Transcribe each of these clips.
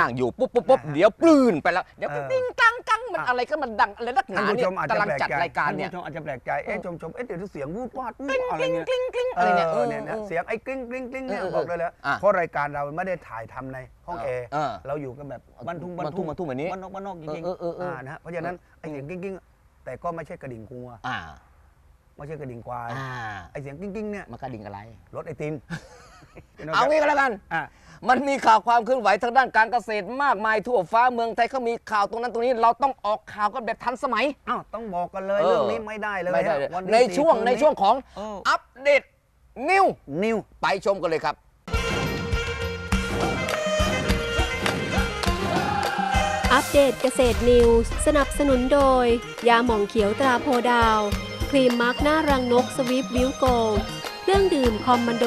นั่งอยู่ปุ๊บปุ๊บปุ๊บเดี๋ยวปลื้นไปแล้วเดี๋ยวเออติ้งกังกังมันอะอะไรก็มันดังอะไรนักหท่านนาผู้เนี่ชยมอาจจะกำลังแปลกจัดใจรายการเนี่ยท่านผู้ชมอาจจะแปลกใจเอ๊ะชมชมเอ๊ะเดี๋ยวเสียงวูบวาดวูบกลิ้งอะไรกลิ้งเงี้ยกลิ้งกลิ้งเออะไรอเนี่ยเออเนี่ยเนี่ยเออเสียงไอ้กลิ้งกลิ้งกลิ้งเนี่ยเออเออบอกเลยเลยอะเพราะรายการเราไม่ได้ถ่ายทำในห้องแอร์เออเราอยู่กันแบบบ้านทุ่งบ้านทุ่งบ้านทุ่งแบบนี้บ้านนอกบ้านนอกจริงเออเออเออนะฮะเพราะฉะนั้นไอ้เสียงกลิ้งกลิ้งแต่ก็ไม่ใช่กระดิ่งงัวอ่าไม่ใช่กระดิ่งควายอ่าไอ้เสียงกลิ้งกลิ้งเนี่ยมันกระดิ่งอะไรรถไอติม เอางี้ก็แล้วกัน อะ มันมีข่าวความเคลื่อนไหวทางด้านการเกษตรมากมายทั่วฟ้าเมืองไทยเขามีข่าวตรงนั้นตรงนี้ เราต้องออกข่าวกันแบบทันสมัย อ้าวต้องบอกกันเลยเออเรื่องนี้ไม่ได้เลยไม่ได้ฮะเลยวันที่ในช่วงสี่คืในช่วงของเอออัปเดตนิวนิว ไปชมกันเลยครับ อัปเดตเกษตรนิวส์สนับสนุนโดย ยาหม่องเขียวตราโพดาว ครีมมาร์กหน้ารังนกสวิฟบิวโกเครื่องดื่มคอมมานโด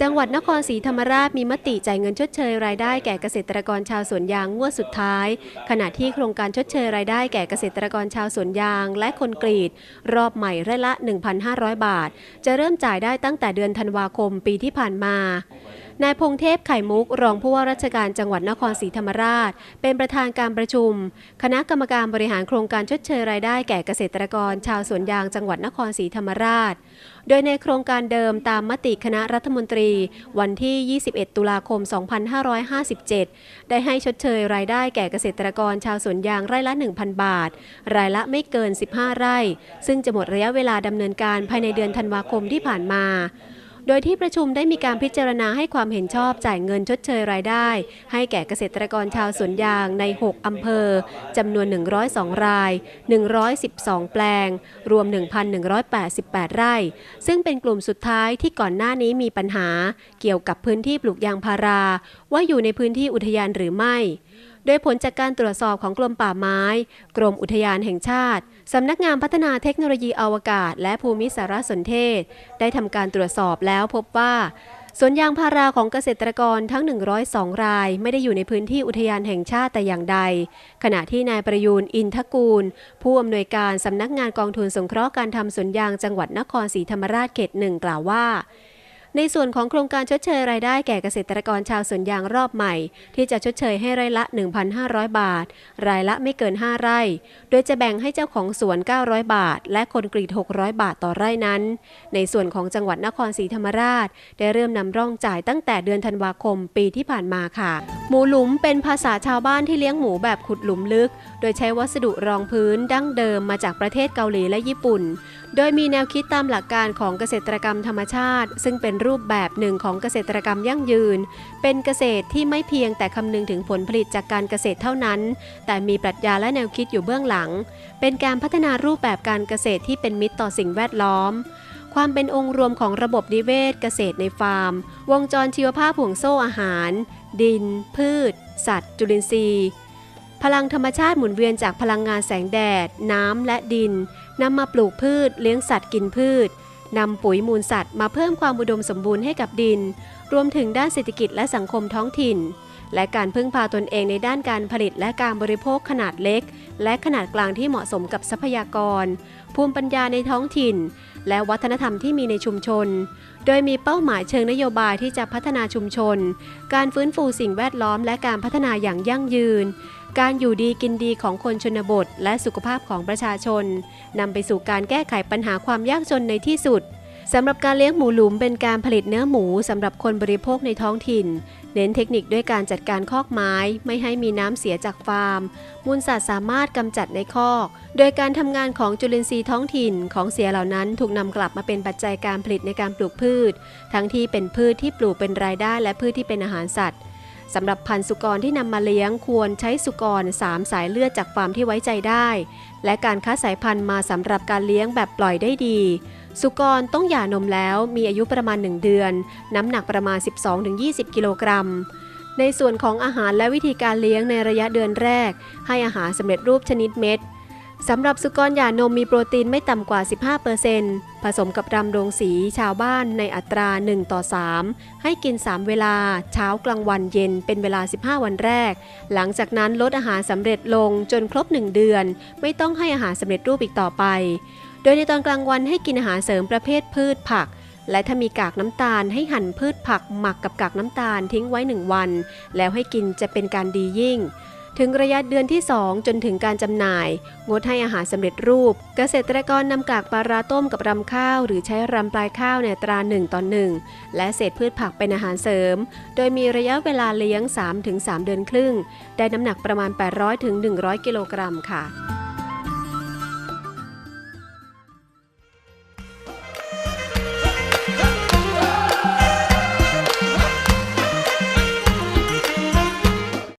จังหวัดนครศรีธรรมราชมีมติจ่ายเงินชดเชยรายได้แก่เกษตรกรชาวสวนยางงวดสุดท้าย ขณะที่โครงการชดเชยรายได้แก่เกษตรกรชาวสวนยางและคนกรีด รอบใหม่ไร่ละ 1,500 บาท จะเริ่มจ่ายได้ตั้งแต่เดือนธันวาคมปีที่ผ่านมา นายพงเทพไข่มุก รองผู้ว่าราชการจังหวัดนครศรีธรรมราช เป็นประธานการประชุม คณะกรรมการบริหารโครงการชดเชยรายได้แก่เกษตรกร ชาวสวนยางจังหวัดนครศรีธรรมราช โดยในโครงการเดิมตามมติคณะรัฐมนตรี วันที่ 21 ตุลาคม 2557 ได้ให้ชดเชยรายได้แก่เกษตรกรชาวสวนยางไร่ละ 1,000 บาท รายละไม่เกิน 15 ไร่ ซึ่งจะหมดระยะเวลาดำเนินการภายในเดือนธันวาคมที่ผ่านมา โดยที่ประชุมได้มีการพิจารณาให้ความเห็นชอบจ่ายเงินชดเชยรายได้ ให้แก่เกษตรกรชาวสวนยางใน 6 อำเภอ จำนวน 102 ราย 112 แปลง รวม 1,188 ไร่ ซึ่งเป็นกลุ่มสุดท้ายที่ก่อนหน้านี้มีปัญหา เกี่ยวกับพื้นที่ปลูกยางพารา ว่าอยู่ในพื้นที่อุทยานหรือไม่ ดยผลจากการตรวจสอบของกรมป่าไม้ กรมอุทยานแห่งชาติ สำนักงานพัฒนาเทคโนโลยีอวกาศ และภูมิสารสนเทศ ได้ทำการตรวจสอบแล้วพบว่าสวนยางพาราของเกษตรกรทั้ง 102 ราย ไม่ได้อยู่ในพื้นที่อุทยานแห่งชาติแต่อย่างใด ขณะที่นายประยูนอินทกูล ผู้อำนวยการสำนักงานกองทุนสงเคราะห์การทำสวนยางจังหวัดนครศรีธรรมราชเขตหนึ่งกล่าวว่า ในส่วนของโครงการชดเชยรายได้แก่เกษตรกรชาวสวนยางรอบใหม่ ที่จะชดเชยให้ไร่ละ 1,500 บาท รายละไม่เกิน 5 ไร่ โดยจะแบ่งให้เจ้าของสวน 900 บาท และคนกรีด 600 บาทต่อไร่นั้น ในส่วนของจังหวัดนครศรีธรรมราช ได้เริ่มนำร่องจ่ายตั้งแต่เดือนธันวาคมปีที่ผ่านมาค่ะ หมูหลุมเป็นภาษาชาวบ้านที่เลี้ยงหมูแบบขุดหลุมลึก โดยใช้วัสดุรองพื้นดั้งเดิมมาจากประเทศเกาหลีและญี่ปุ่นโดยมีแนวคิดตามหลักการของเกษตรกรรมธรรมชาติ ซึ่งเป็นรูปแบบหนึ่งของเกษตรกรรมยั่งยืน เป็นเกษตรที่ไม่เพียงแต่คำนึงถึงผลผลิตจากการเกษตรเท่านั้น แต่มีปรัชญาและแนวคิดอยู่เบื้องหลัง เป็นการพัฒนารูปแบบการเกษตรที่เป็นมิตรต่อสิ่งแวดล้อม ความเป็นองค์รวมของระบบนิเวศเกษตรในฟาร์ม วงจรชีวภาพห่วงโซ่อาหาร ดิน พืช สัตว์ จุลินทรีย์พลังธรรมชาติหมุนเวียนจากพลังงานแสงแดด น้ำและดิน นำมาปลูกพืช เลี้ยงสัตว์กินพืชนำปุ๋ยมูลสัตว์มาเพิ่มความอุดมสมบูรณ์ให้กับดิน รวมถึงด้านเศรษฐกิจและสังคมท้องถิ่น และการพึ่งพาตนเองในด้านการผลิตและการบริโภคขนาดเล็ก และขนาดกลางที่เหมาะสมกับทรัพยากร ภูมิปัญญาในท้องถิ่น และวัฒนธรรมที่มีในชุมชน โดยมีเป้าหมายเชิงนโยบายที่จะพัฒนาชุมชน การฟื้นฟูสิ่งแวดล้อมและการพัฒนาอย่างยั่งยืน การอยู่ดีกินดีของคนชนบท และสุขภาพของประชาชนนำไปสู่การแก้ไขปัญหาความยากจนในที่สุด สำหรับการเลี้ยงหมูหลุมเป็นการผลิตเนื้อหมูสำหรับคนบริโภคในท้องถิ่น เน้นเทคนิคด้วยการจัดการคอกไม้ไม่ให้มีน้ำเสียจากฟาร์ม มูลสัตว์สามารถกำจัดในคอก โดยการทำงานของจุลินทรีย์ท้องถิ่นของเสียเหล่านั้นถูกนำกลับมาเป็นปัจจัยการผลิตในการปลูกพืช ทั้งที่เป็นพืชที่ปลูกเป็นรายได้และพืชที่เป็นอาหารสัตว์สำหรับพันธุ์สุกรที่นำมาเลี้ยงควรใช้สุกร3สายเลือดจากฟาร์มที่ไว้ใจได้ และการคัดสายพันธุ์มาสำหรับการเลี้ยงแบบปล่อยได้ดี สุกรต้องหย่านมแล้วมีอายุประมาณ 1 เดือน น้ำหนักประมาณ 12-20 กิโลกรัม ในส่วนของอาหารและวิธีการเลี้ยงในระยะเดือนแรก ให้อาหารสำเร็จรูปชนิดเม็ดสำหรับสุกรหย่านมมีโปรตีนไม่ต่ำกว่า 15%ผสมกับรำโรงสีชาวบ้านในอัตรา 1 ต่อ 3 ให้กิน 3 เวลา เช้ากลางวันเย็นเป็นเวลา 15 วันแรก หลังจากนั้นลดอาหารสำเร็จลงจนครบ 1 เดือน ไม่ต้องให้อาหารสำเร็จรูปอีกต่อไป โดยในตอนกลางวันให้กินอาหารเสริมประเภทพืชผัก และถ้ามีกากน้ำตาลให้หั่นพืชผักหมักกับกากน้ำตาลทิ้งไว้1วัน แล้วให้กินจะเป็นการดียิ่ง ถึงระยะเดือนที่ 2 จนถึงการจำหน่าย งดให้อาหารสำเร็จรูป เกษตรกรนำกากปลาราต้มกับรำข้าว หรือใช้รำปลายข้าวในตรา1ต่อ1และเศษพืชผักเป็นอาหารเสริม โดยมีระยะเวลาเลี้ยง 3-3 เดือนครึ่ง ได้น้ำหนักประมาณ 800-100 กิโลกรัมค่ะ